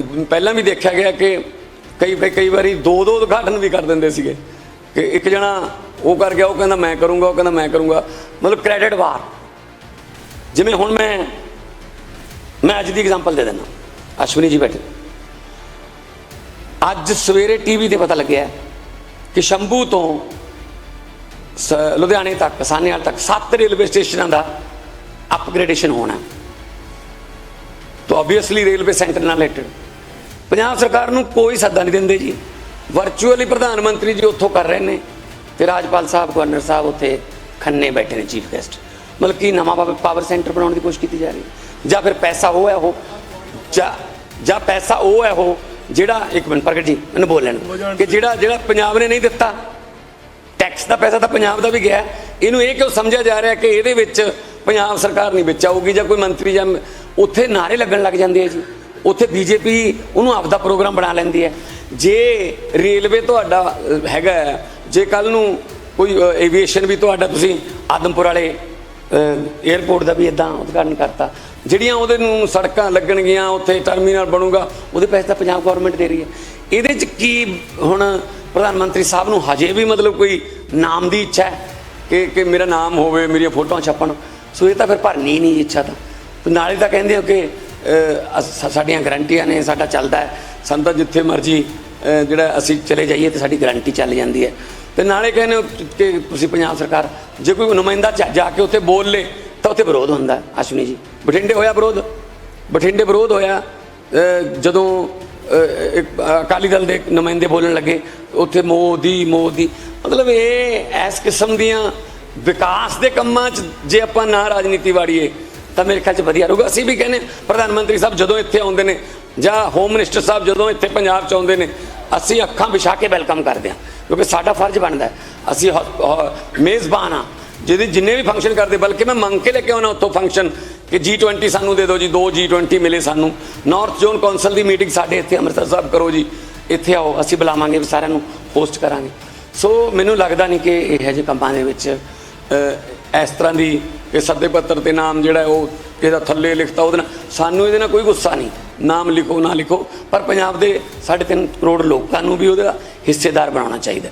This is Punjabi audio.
ਪਹਿਲਾਂ ਵੀ ਦੇਖਿਆ ਗਿਆ ਕਿ ਕਈ ਕਈ- ਵਾਰੀ ਦੋ ਦੋ ਉਦਘਾਟਨ ਵੀ ਕਰ ਦਿੰਦੇ ਸੀਗੇ ਕਿ ਇੱਕ ਜਣਾ ਉਹ ਕਰ ਗਿਆ, ਉਹ ਕਹਿੰਦਾ ਮੈਂ ਕਰੂੰਗਾ, ਉਹ ਕਹਿੰਦਾ ਮੈਂ ਕਰੂੰਗਾ। ਮਤਲਬ ਕ੍ਰੈਡਿਟ ਵਾਰ ਜਿਵੇਂ ਹੁਣ ਮੈਂ ਮੈਂ ਅੱਜ ਦੀ ਐਗਜ਼ਾਮਪਲ ਦੇ ਦਿੰਦਾ। ਅਸ਼ਵਨੀ ਜੀ ਬੈਠੇ। ਅੱਜ ਸਵੇਰੇ ਟੀਵੀ ਤੇ ਪਤਾ ਲੱਗਿਆ ਕਿ ਸ਼ੰਭੂ ਤੋਂ ਸ- ਲੁਧਿਆਣੇ ਤੱਕ, ਸਾਨੇਵਾਲ ਤੱਕ ਸੱਤ ਰੇਲਵੇ ਸਟੇਸ਼ਨਾਂ ਦਾ ਅਪਗ੍ਰੇਡੇਸ਼ਨ ਹੋਣਾ ਤਾਂ ਆਬਵੀਅਸਲੀ ਰੇਲਵੇ ਸੈਂਟਰ ਨਾਲ ਰਿਲੇਟਡ ਪੰਜਾਬ ਸਰਕਾਰ ਨੂੰ ਕੋਈ ਸੱਦਾ ਨਹੀਂ ਦਿੰਦੇ ਜੀ। ਵਰਚੁਅਲੀ ਪ੍ਰਧਾਨ ਮੰਤਰੀ ਜੀ ਉੱਥੋਂ ਕਰ ਰਹੇ ਨੇ ਤੇ ਰਾਜਪਾਲ ਸਾਹਿਬ, ਗਵਰਨਰ ਸਾਹਿਬ ਉੱਥੇ ਖੰਨੇ ਬੈਠੇ ਨੇ ਚੀਫ ਗੈਸਟ ਮਤਲਬ ਕਿ ਨਵਾਂ ਪਾਵਰ- ਪਾਵਰ ਸੈਂਟਰ ਬਣਾਉਣ ਦੀ ਕੋਸ਼ਿਸ਼ ਕੀਤੀ ਜਾ ਰਹੀ ਹੈ। ਜਾਂ ਫਿਰ ਪੈਸਾ ਉਹ ਹੈ ਉਹ, ਜਾਂ ਜਾਂ ਪੈਸਾ ਉਹ ਹੈ ਉਹ, ਜਿਹੜਾ, ਇੱਕ ਮਿੰਟ ਪ੍ਰਗਟ ਜੀ, ਮੈਨੂੰ ਬੋਲ ਲੈਣ ਕਿ ਜਿਹੜਾ ਜਿਹੜਾ ਪੰਜਾਬ ਨੇ ਨਹੀਂ ਦਿੱਤਾ ਟੈਕਸ ਦਾ ਪੈਸਾ ਤਾਂ ਪੰਜਾਬ ਦਾ ਵੀ ਗਿਆ ਇਹਨੂੰ ਇਹ ਕਿਉਂ ਸਮਝਿਆ ਜਾ ਰਿਹਾ ਕਿ ਇਹਦੇ ਵਿੱਚ ਪੰਜਾਬ ਸਰਕਾਰ ਨਹੀਂ ਵਿੱਚ ਆਊਗੀ ਜਾਂ ਕੋਈ ਮੰਤਰੀ ਜਾਂ ਉੱਥੇ ਨਾਰੇ ਲੱਗਣ ਲੱਗ ਜਾਂਦੇ ਆ ਜੀ। ਉੱਥੇ ਬੀਜੇਪੀ ਉਹਨੂੰ ਆਪਦਾ ਪ੍ਰੋਗਰਾਮ ਬਣਾ ਲੈਂਦੀ ਹੈ। ਜੇ ਰੇਲਵੇ ਤੁਹਾਡਾ ਹੈਗਾ ਹੈ, ਜੇ ਕੱਲ ਨੂੰ ਕੋਈ ਐਵੀਏਸ਼ਨ ਵੀ ਤੁਹਾਡਾ ਤੁਸੀਂ ਆਦਮਪੁਰ ਵਾਲੇ 에ਅਰਪੋਰਟ ਦਾ ਵੀ ਇਦਾਂ ਉਦਘਾਟਨ ਕਰਤਾ ਜਿਹੜੀਆਂ ਉਹਦੇ ਨੂੰ ਸੜਕਾਂ ਲੱਗਣਗੀਆਂ ਉੱਥੇ ਟਰਮੀਨਲ ਬਣੂਗਾ ਉਹਦੇ ਪੈਸੇ ਤਾਂ ਪੰਜਾਬ ਗਵਰਨਮੈਂਟ ਦੇ ਰਹੀ ਹੈ। ਇਹਦੇ ਚ ਕੀ ਹੁਣ ਪ੍ਰਧਾਨ ਮੰਤਰੀ ਸਾਹਿਬ ਨੂੰ ਹਜੇ ਵੀ ਮਤਲਬ ਕੋਈ ਨਾਮ ਦੀ ਇੱਛਾ ਹੈ ਕਿ ਕਿ ਮੇਰਾ ਨਾਮ ਹੋਵੇ ਮੇਰੀਆਂ ਫੋਟੋਆਂ ਛਪਣ? ਸੋ ਇਹ ਤਾਂ ਫਿਰ ਭਰਨੀ ਨਹੀਂ ਇੱਛਾ ਤਾਂ ਨਾਲੇ ਤਾਂ ਕਹਿੰਦੇ ਹੋ ਕਿ ਸਾਡੀਆਂ ਗਰੰਟੀਆਂ ਨੇ, ਸਾਡਾ ਚੱਲਦਾ ਹੈ। ਸਾਨੂੰ ਤਾਂ ਜਿੱਥੇ ਮਰਜ਼ੀ ਜਿਹੜਾ ਅਸੀਂ ਚਲੇ ਜਾਈਏ ਤੇ ਸਾਡੀ ਗਰੰਟੀ ਚੱਲ ਜਾਂਦੀ ਹੈ। ਤੇ ਨਾਲੇ ਕਹਿੰਦੇ ਹੋ ਕਿ ਤੁਸੀਂ ਪੰਜਾਬ ਸਰਕਾਰ, ਜੇ ਕੋਈ ਨੁਮਾਇੰਦਾ ਜਾ- ਜਾ ਕੇ ਉੱਥੇ ਬੋਲ ਲੇ, ਤਾਂ ਉੱਥੇ ਵਿਰੋਧ ਹੁੰਦਾ ਅਸ਼ਵਨੀ ਜੀ। ਬਠਿੰਡੇ ਹੋਇਆ ਵਿਰੋਧ? ਬਠਿੰਡੇ ਵਿਰੋਧ ਹੋਇਆ ਜਦੋਂ ਅਕਾਲੀ ਦਲ ਦੇ ਨੁਮਾਇੰਦੇ ਬੋਲਣ ਲੱਗੇ, ਉੱਥੇ ਮੋਦੀ ਮੋਦੀ। ਮਤਲਬ ਇਹ, ਇਸ ਕਿਸਮ ਦੀਆਂ ਵਿਕਾਸ ਦੇ ਕੰਮਾਂ 'ਚ ਜੇ ਆਪਾਂ ਨਾ ਰਾਜਨੀਤੀ ਵਾੜੀਏ ਤਾਂ ਮੇਰੇ ਖਿਆਲ 'ਚ ਵਧੀਆ ਰਹੂਗਾ। ਅਸੀਂ ਵੀ ਕਹਿੰਦੇ ਪ੍ਰਧਾਨ ਮੰਤਰੀ ਸਾਹਿਬ ਜਦੋਂ ਇੱਥੇ ਆਉਂਦੇ ਨੇ ਜਾਂ ਹੋਮ ਮਿਨਿਸਟਰ ਸਾਹਿਬ ਜਦੋਂ ਇੱਥੇ ਪੰਜਾਬ 'ਚ ਆਉਂਦੇ ਨੇ, ਅਸੀਂ ਅੱਖਾਂ ਵਿਛਾ ਕੇ ਵੈਲਕਮ ਕਰਦੇ ਹਾਂ, ਕਿਉਂਕਿ ਸਾਡਾ ਫਰਜ਼ ਬਣਦਾ ਅਸੀਂ ਹ- ਮੇਜ਼ਬਾਨ ਆ ਜਿਹਦੇ ਜਿੰਨੇ ਵੀ ਫੰਕਸ਼ਨ ਕਰਦੇ, ਬਲਕਿ ਮੈਂ ਮੰਗ ਕੇ ਲੈ ਕੇ ਆਉਣਾ ਉੱਥੋਂ ਫੰਕਸ਼ਨ ਕਿ G20 ਸਾਨੂੰ ਦੇ ਦਿਓ ਜੀ, ਦੋ G20 ਮਿਲੇ ਸਾਨੂੰ। ਨਾਰਥ ਜ਼ੋਨ ਕੌਂਸਲ ਦੀ ਮੀਟਿੰਗ ਸਾਡੇ ਇੱਥੇ ਅੰਮ੍ਰਿਤਸਰ ਸਾਹਿਬ ਕਰੋ ਜੀ, ਇੱਥੇ ਆਓ, ਅਸੀਂ ਬੁਲਾਵਾਂਗੇ ਵੀ ਸਾਰਿਆਂ ਨੂੰ ਹੋਸਟ ਕਰਾਂਗੇ। ਸੋ ਮੈਨੂੰ ਲੱਗਦਾ ਨਹੀਂ ਕਿ ਇਹੋ ਜਿਹੇ ਕੰਮਾਂ ਦੇ ਵਿੱਚ ਇਸ ਤਰ੍ਹਾਂ ਦੀ ਇਹ ਸੱਦੇ ਪੱਤਰ ਤੇ ਨਾਮ ਜਿਹੜਾ ਹੈ ਉਹ ਇਹਦਾ ਥੱਲੇ ਲਿਖਤਾ ਉਹਦੇ ਨਾਲ, ਸਾਨੂੰ ਇਹਦੇ ਨਾਲ ਕੋਈ ਗੁੱਸਾ ਨਹੀਂ। ਨਾਮ ਲਿਖੋ, ਨਾ ਲਿਖੋ, ਪਰ ਪੰਜਾਬ ਦੇ 3.5 ਕਰੋੜ ਲੋਕਾਂ ਨੂੰ ਵੀ ਉਹਦਾ ਹਿੱਸੇਦਾਰ ਬਣਾਉਣਾ ਚਾਹੀਦਾ।